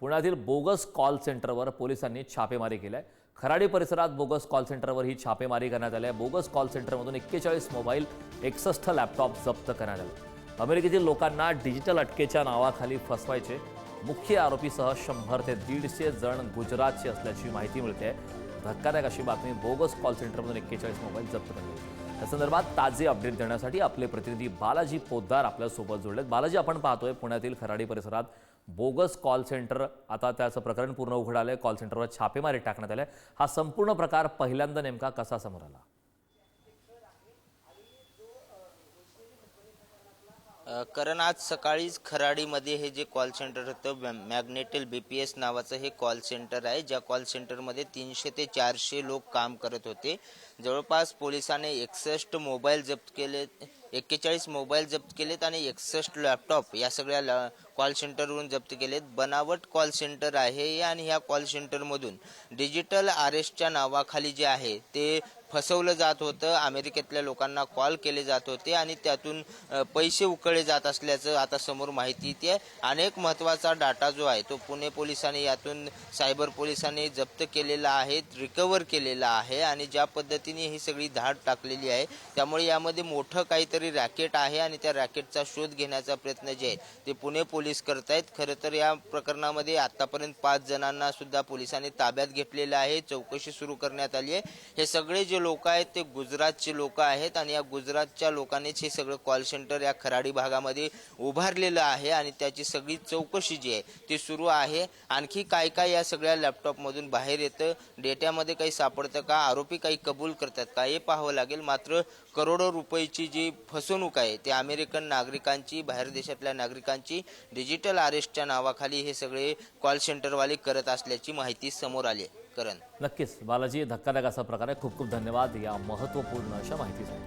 पुण्यातील bogus call सेंटरवर पोलिसांनी छापेमारी केली आहे खराडी परिसरात बोगस कॉल सेंटरवर ही छापेमारी करण्यात आली आहे. बोगस कॉल सेंटरमधून एक्केचाळीस मोबाईल एकसष्ट लॅपटॉप जप्त करण्यात आले. अमेरिकेतील लोकांना डिजिटल अटकेच्या नावाखाली फसवायचे. मुख्य आरोपीसह शंभर ते दीडशे जण गुजरातचे असल्याची माहिती मिळते धक्कादायक अशी बातमी बोगस कॉल सेंटरमधून एक्केचाळीस मोबाईल जप्त करण्यात या संदर्भात ताजे अपडेट देण्यासाठी आपले प्रतिनिधी बालाजी पोद्दार आपल्यासोबत जोडलेत. बालाजी आपण पाहतोय पुण्यातील खराडी परिसरात बोगस कॉल सेंटर आता त्याचं प्रकरण पूर्ण उघड आलंय. कॉल सेंटरवर छापेमारी टाकण्यात आले हा संपूर्ण प्रकार पहिल्यांदा नेमका कसा समोर आला? कारण आज सकाळीच खराडीमध्ये हे जे कॉल सेंटर होतं मॅ- मॅग्नेटेल बी पी एस नावाचं हे कॉल सेंटर आहे ज्या कॉल सेंटरमध्ये तीनशे ते चारशे लोक काम करत होते. जवळपास पोलिसांनी एकसष्ट मोबाईल जप्त केले एक्केचाळीस मोबाईल जप्त केलेत आणि एकसष्ट लॅपटॉप या सगळ्या ल- कॉल सेंटरवरून जप्त केलेत. बनावट कॉल सेंटर आहे आणि ह्या कॉल सेंटरमधून डिजिटल अरेस्टच्या नावाखाली जे आहे ते फसवलं जात होतं. अमेरिकेतल्या लोकांना कॉल केले जात होते आणि त्यातून पैसे उकळले जात असल्याचं आता समोर माहिती येते. अनेक महत्त्वाचा डाटा जो आहे तो पुणे पोलिसांनी यातून सायबर पोलिसांनी जप्त केलेला आहे रिकवर केलेला आहे आणि ज्या पद्धतीने ही सगळी धाड टाकलेली आहे त्यामुळे यामध्ये मोठं काहीतरी रॅकेट आहे आणि त्या रॅकेटचा शोध घेण्याचा प्रयत्न जे आहे ते पुणे पोलीस करत आहेत खरं तर या प्रकरणामध्ये आतापर्यंत पाच जणांना सुद्धा पोलिसांनी ताब्यात घेतलेलं आहे. चौकशी सुरू करण्यात आली आहे. हे सगळे जे लोक आहेत ते गुजरातचे लोक आहेत आणि या गुजरातच्या लोकांनीच हे सगळं कॉल सेंटर या खराडी भागामध्ये उभारलेलं आहे आणि त्याची सगळी चौकशी जी आहे ती सुरू आहे. आणखी काय काय या सगळ्या लॅपटॉपमधून बाहेर येतं डेट्यामध्ये काही सापडतं का आरोपी काही कबूल करतात का हे पाहावं लागेल. मात्र करोडो रुपयाची जी फसवणूक आहे ती अमेरिकन नागरिकांची बाहेर देशातल्या नागरिकांची डिजिटल अरेस्टच्या नावाखाली हे सगळे कॉल सेंटरवाले करत असल्याची माहिती समोर आली आहे. करण नक्कीच. बालाजी धक्कादायक असा प्रकार आहे. खूप खूप धन्यवाद या महत्त्वपूर्ण अशा माहितीसाठी.